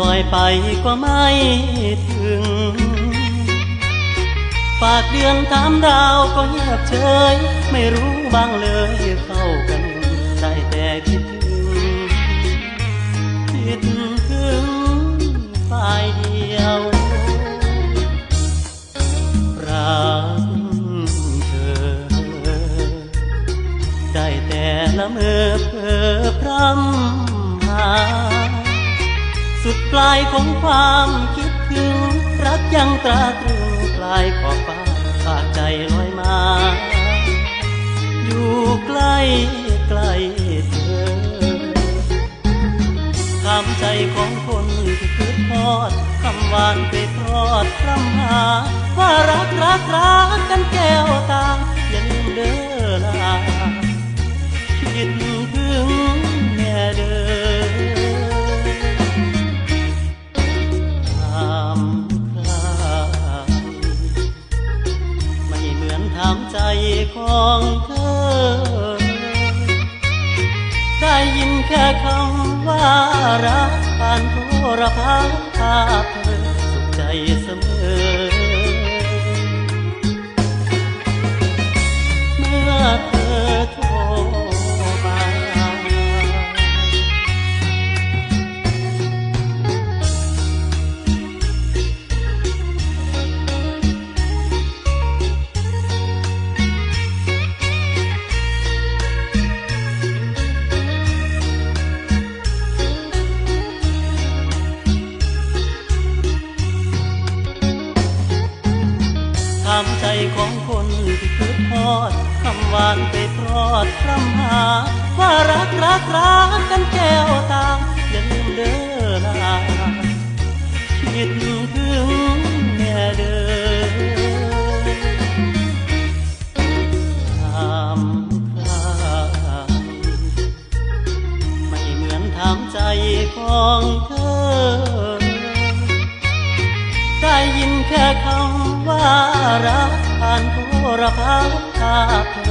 ลอยไปก็ไม่ถึง ฝากเดือนถามดาวก็เงียบเฉย ไม่รู้บ้างเลยายของความคิดถึง รักยังตราตรึงปลายขอบฟ้าฝากใจลอยมา อยู่ใกล้ใกล้เธอคำใจของคนที่คืดทอดคำหวานไปทอดคำหา ว่ารักรักรักกันแก้วตาอย่าลืมเด้อ ถามใจของเธอ ได้ยินแค่คำว่ารักผ่านโทรพัศน์ภาพเธอสุขใจเสมอ ของคนที่คืดทอดคำหวานไปทอดพร่ำหา ว่ารักรักรักกันแก้วตาอย่าลืมเด้อลาคิดถึงแม่เด้อถามใครไม่เหมือนถามใจของเธอ ได้ยินแค่คำว่ารักานโทรพัศน์ภาพ